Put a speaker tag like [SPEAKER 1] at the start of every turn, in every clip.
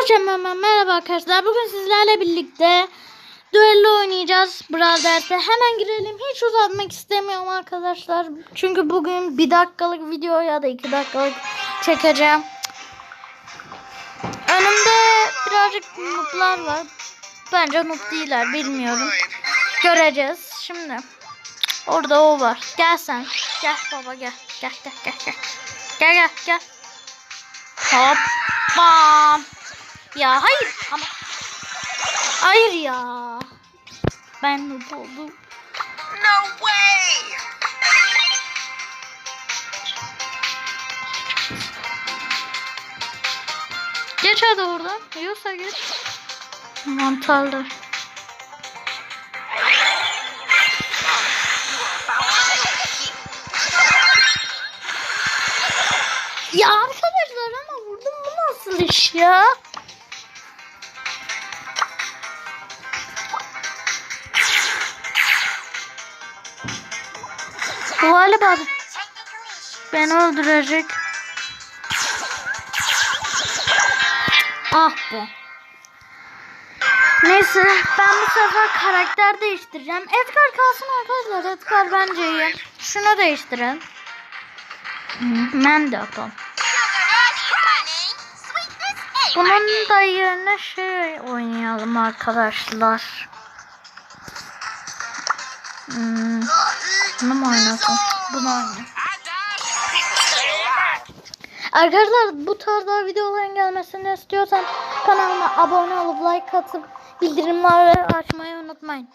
[SPEAKER 1] Herkese merhaba arkadaşlar. Bugün sizlerle birlikte düello oynayacağız Brother'de. Hemen girelim. Hiç uzatmak istemiyorum arkadaşlar. Çünkü bugün bir dakikalık video ya da iki dakikalık çekeceğim. Önümde birazcık noob'lar var. Bence noob değiller bilmiyorum. Göreceğiz. Şimdi orada o var. Gel sen. Gel baba gel. Gel gel gel gel. Gel gel gel. Hop. Bam. Ya hayır ama. Hayır ya. Ben noob oldum.
[SPEAKER 2] No way!
[SPEAKER 1] Geç hadi oradan. Yoksa geç. Mantarlı. Ya arkadaşlar ama vurdum bu nasıl iş ya? Galiba beni öldürecek. Ah be. Neyse ben bu sefer karakter değiştireceğim. Edgar kalsın arkadaşlar. Edgar bence iyi. Şunu değiştirelim. Hmm, Ben de yapalım. Bunun da yerine şey oynayalım arkadaşlar. Hmm, bunu mu oynasam? Bunu oynayalım. Arkadaşlar bu tarzda videoların gelmesini istiyorsan kanalıma abone olup like atıp bildirimleri açmayı unutmayın.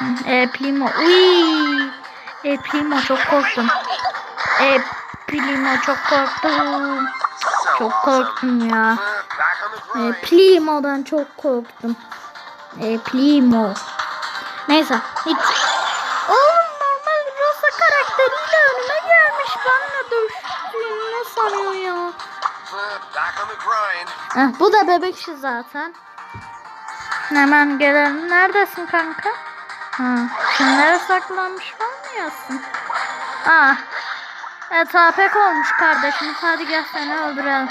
[SPEAKER 2] Unfair.
[SPEAKER 1] E Primo. Uy. E Primo çok korktum. E Primo çok korktum. Çok korktum ya. E
[SPEAKER 2] grind.
[SPEAKER 1] Primo'dan çok korktum. E Primo. Neyse hiç. Oğlum normal Rosa karakteriyle önüme gelmiş. Benle dövüştüğünü ne sanıyor ya? Heh, bu da bebek işi zaten. Hemen gelelim. Neredesin kanka? Ha, kimlere saklanmış var mı yazsın? Ah. Evet olmuş kardeşimiz. Hadi gel seni öldürelim.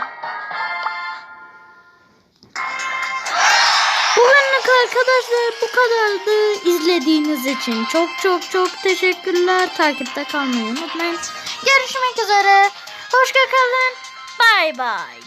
[SPEAKER 1] Arkadaşlar bu kadardı. İzlediğiniz için çok çok çok teşekkürler. Takipte kalmayı unutmayın. Görüşmek üzere. Hoşça kalın. Bay bay.